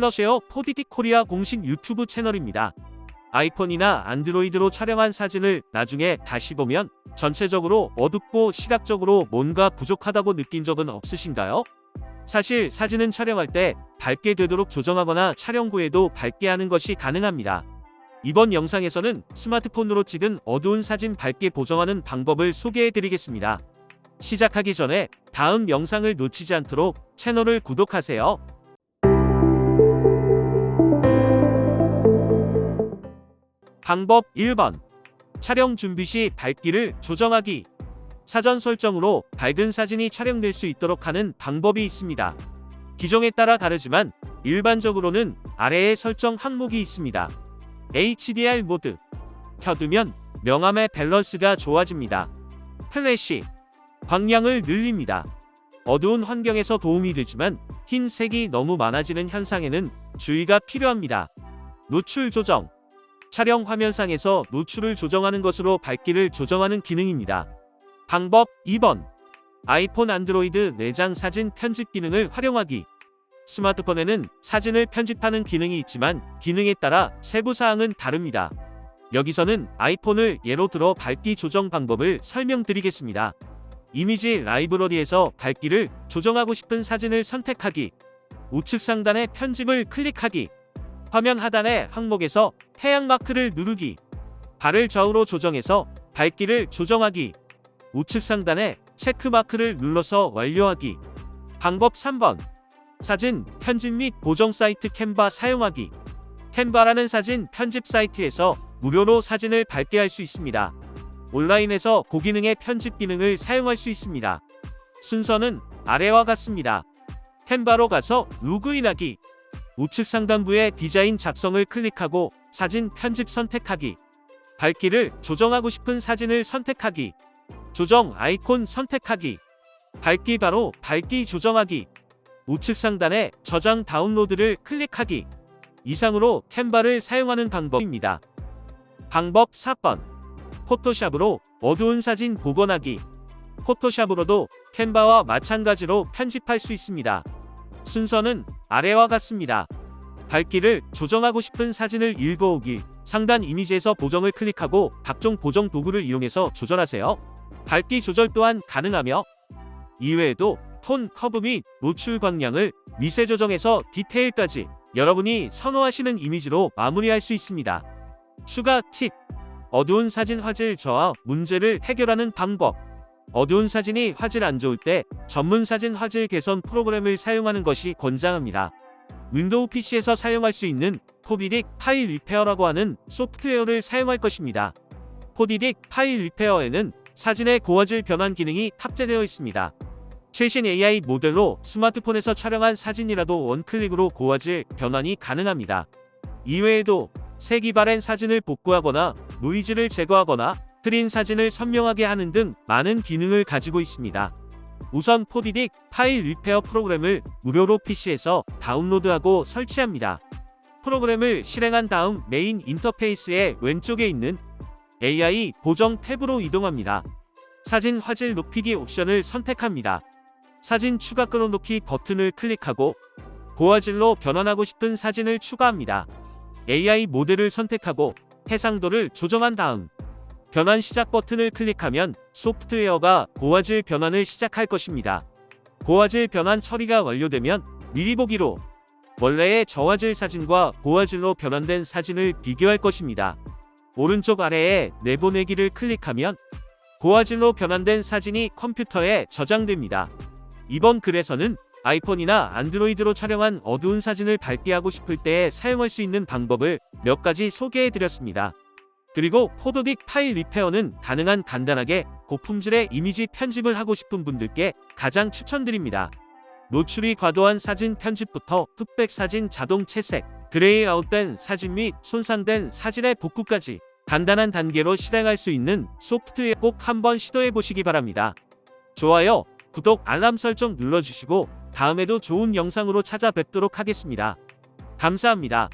플러쉐어 포디틱 코리아 공식 유튜브 채널입니다. 아이폰이나 안드로이드로 촬영한 사진을 나중에 다시 보면 전체적으로 어둡고 시각적으로 뭔가 부족하다고 느낀 적은 없으신가요? 사실 사진은 촬영할 때 밝게 되도록 조정하거나 촬영 후에도 밝게 하는 것이 가능합니다. 이번 영상에서는 스마트폰으로 찍은 어두운 사진 밝게 보정하는 방법을 소개해 드리겠습니다. 시작하기 전에 다음 영상을 놓치지 않도록 채널을 구독하세요. 방법 1번 촬영 준비 시 밝기를 조정하기 사전 설정으로 밝은 사진이 촬영될 수 있도록 하는 방법이 있습니다. 기종에 따라 다르지만 일반적으로는 아래에 설정 항목이 있습니다. HDR 모드 켜두면 명암의 밸런스가 좋아집니다. 플래시 광량을 늘립니다. 어두운 환경에서 도움이 되지만 흰색이 너무 많아지는 현상에는 주의가 필요합니다. 노출 조정 촬영 화면상에서 노출을 조정하는 것으로 밝기를 조정하는 기능입니다. 방법 2번 아이폰 안드로이드 내장 사진 편집 기능을 활용하기 스마트폰에는 사진을 편집하는 기능이 있지만 기능에 따라 세부 사항은 다릅니다. 여기서는 아이폰을 예로 들어 밝기 조정 방법을 설명드리겠습니다. 이미지 라이브러리에서 밝기를 조정하고 싶은 사진을 선택하기 우측 상단의 편집을 클릭하기 화면 하단의 항목에서 태양 마크를 누르기 발을 좌우로 조정해서 밝기를 조정하기 우측 상단에 체크 마크를 눌러서 완료하기 방법 3번 사진 편집 및 보정 사이트 캔바 사용하기 캔바라는 사진 편집 사이트에서 무료로 사진을 밝게 할 수 있습니다. 온라인에서 고기능의 편집 기능을 사용할 수 있습니다. 순서는 아래와 같습니다. 캔바로 가서 로그인하기 우측 상단부의 디자인 작성을 클릭하고 사진 편집 선택하기 밝기를 조정하고 싶은 사진을 선택하기 조정 아이콘 선택하기 밝기 바로 밝기 조정하기 우측 상단에 저장 다운로드를 클릭하기 이상으로 캔바를 사용하는 방법입니다. 방법 4번 포토샵으로 어두운 사진 복원하기 포토샵으로도 캔바와 마찬가지로 편집할 수 있습니다. 순서는 아래와 같습니다. 밝기를 조정하고 싶은 사진을 읽어오기 상단 이미지에서 보정을 클릭하고 각종 보정 도구를 이용해서 조절하세요. 밝기 조절 또한 가능하며 이외에도 톤, 커브 및 노출 광량을 미세 조정해서 디테일까지 여러분이 선호하시는 이미지로 마무리할 수 있습니다. 추가 팁 어두운 사진 화질 저하 문제를 해결하는 방법 어두운 사진이 화질 안 좋을 때 전문 사진 화질 개선 프로그램을 사용하는 것이 권장합니다. 윈도우 PC에서 사용할 수 있는 포디딕 파일 리페어라고 하는 소프트웨어를 사용할 것입니다. 포디딕 파일 리페어에는 사진의 고화질 변환 기능이 탑재되어 있습니다. 최신 AI 모델로 스마트폰에서 촬영한 사진이라도 원클릭으로 고화질 변환이 가능합니다. 이외에도 색이 바랜 사진을 복구하거나 노이즈를 제거하거나 흐린 사진을 선명하게 하는 등 많은 기능을 가지고 있습니다. 우선 포디딕 파일 리페어 프로그램을 무료로 PC에서 다운로드하고 설치합니다. 프로그램을 실행한 다음 메인 인터페이스의 왼쪽에 있는 AI 보정 탭으로 이동합니다. 사진 화질 높이기 옵션을 선택합니다. 사진 추가 끌어놓기 버튼을 클릭하고 고화질로 변환하고 싶은 사진을 추가합니다. AI 모델을 선택하고 해상도를 조정한 다음 변환 시작 버튼을 클릭하면 소프트웨어가 고화질 변환을 시작할 것입니다. 고화질 변환 처리가 완료되면 미리 보기로 원래의 저화질 사진과 고화질로 변환된 사진을 비교할 것입니다. 오른쪽 아래에 내보내기를 클릭하면 고화질로 변환된 사진이 컴퓨터에 저장됩니다. 이번 글에서는 아이폰이나 안드로이드로 촬영한 어두운 사진을 밝게 하고 싶을 때 사용할 수 있는 방법을 몇 가지 소개해 드렸습니다. 그리고 포도딕 파일 리페어는 가능한 간단하게 고품질의 이미지 편집을 하고 싶은 분들께 가장 추천드립니다. 노출이 과도한 사진 편집부터 흑백 사진 자동 채색, 그레이 아웃된 사진 및 손상된 사진의 복구까지 간단한 단계로 실행할 수 있는 소프트웨어 꼭 한번 시도해 보시기 바랍니다. 좋아요, 구독, 알람 설정 눌러주시고 다음에도 좋은 영상으로 찾아뵙도록 하겠습니다. 감사합니다.